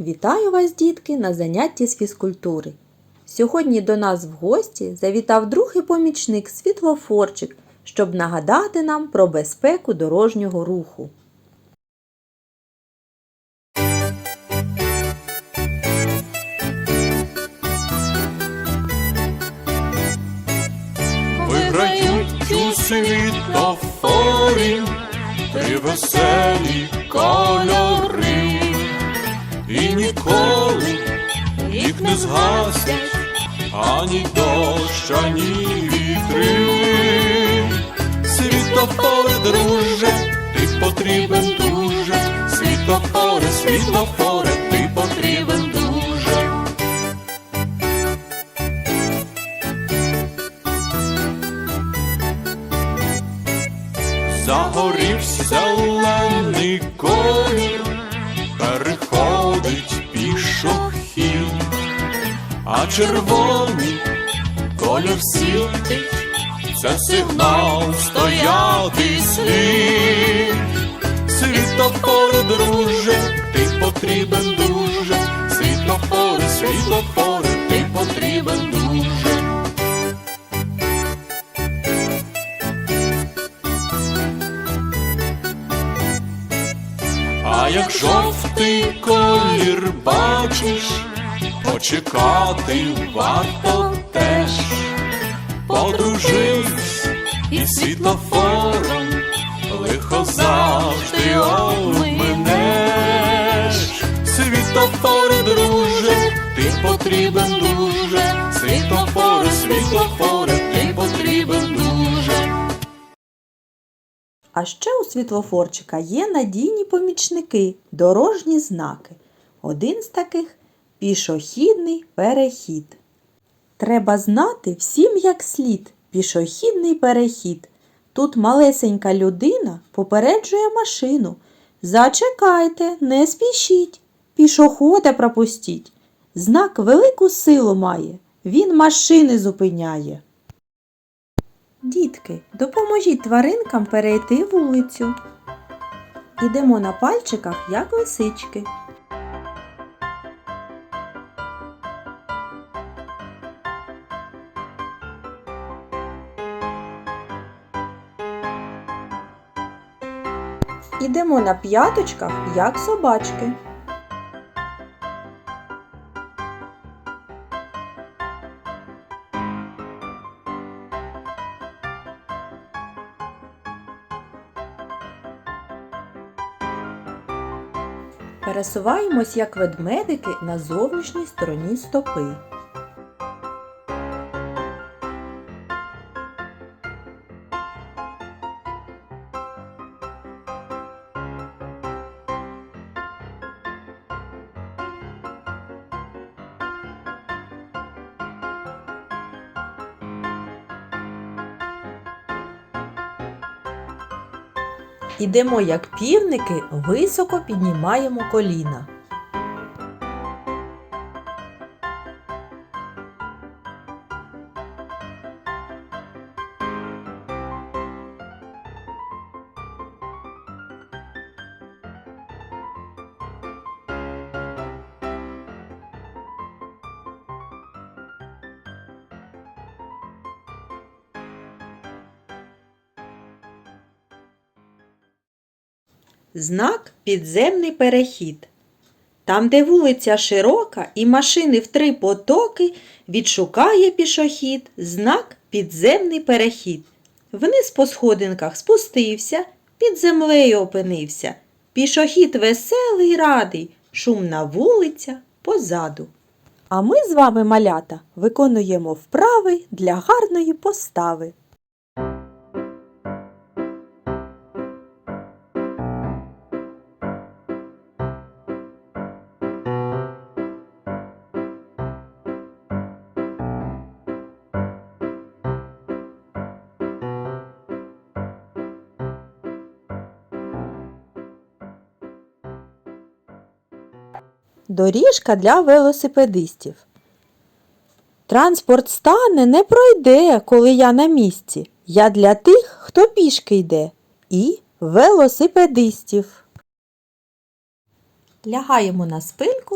Вітаю вас, дітки, на занятті з фізкультури. Сьогодні до нас в гості завітав другий помічник світлофорчик, щоб нагадати нам про безпеку дорожнього руху. Виграють у світлофорі три веселі кольори, і ніколи їх не згасять ані дощ, ані вітри. Світлофори, друже, ти потрібен дуже. Світлофори, світлофори, ти потрібен дуже. Загорівся зелений колір, червоний колір світить, це сигнал стояти слід. Світлофори, друже, ти потрібен дуже. Світлофори, світлофори, ти потрібен дуже. А як жовтий колір бачиш, почекати варто теж. Подружись із світлофором, лихо завжди обминеш. Світлофори, друже, ти потрібен дуже. Світлофори, світлофори, ти потрібен дуже. А ще у світлофорчика є надійні помічники, дорожні знаки. Один з таких пішохідний перехід. Треба знати всім як слід пішохідний перехід. Тут малесенька людина попереджує машину. Зачекайте, не спішіть, пішохода пропустіть. Знак велику силу має, він машини зупиняє. Дітки, допоможіть тваринкам перейти вулицю. Ідемо на пальчиках, як лисички. Ідемо на п'яточках, як собачки. Пересуваємось як ведмедики на зовнішній стороні стопи. Ідемо як півники, високо піднімаємо коліна. Знак підземний перехід. Там, де вулиця широка і машини в три потоки, відшукає пішохід знак підземний перехід. Вниз по сходинках спустився, під землею опинився. Пішохід веселий радий, шумна вулиця позаду. А ми з вами, малята, виконуємо вправи для гарної постави. Доріжка для велосипедистів. Транспорт стане, не пройде, коли я на місці. Я для тих, хто пішки йде. І велосипедистів. Лягаємо на спинку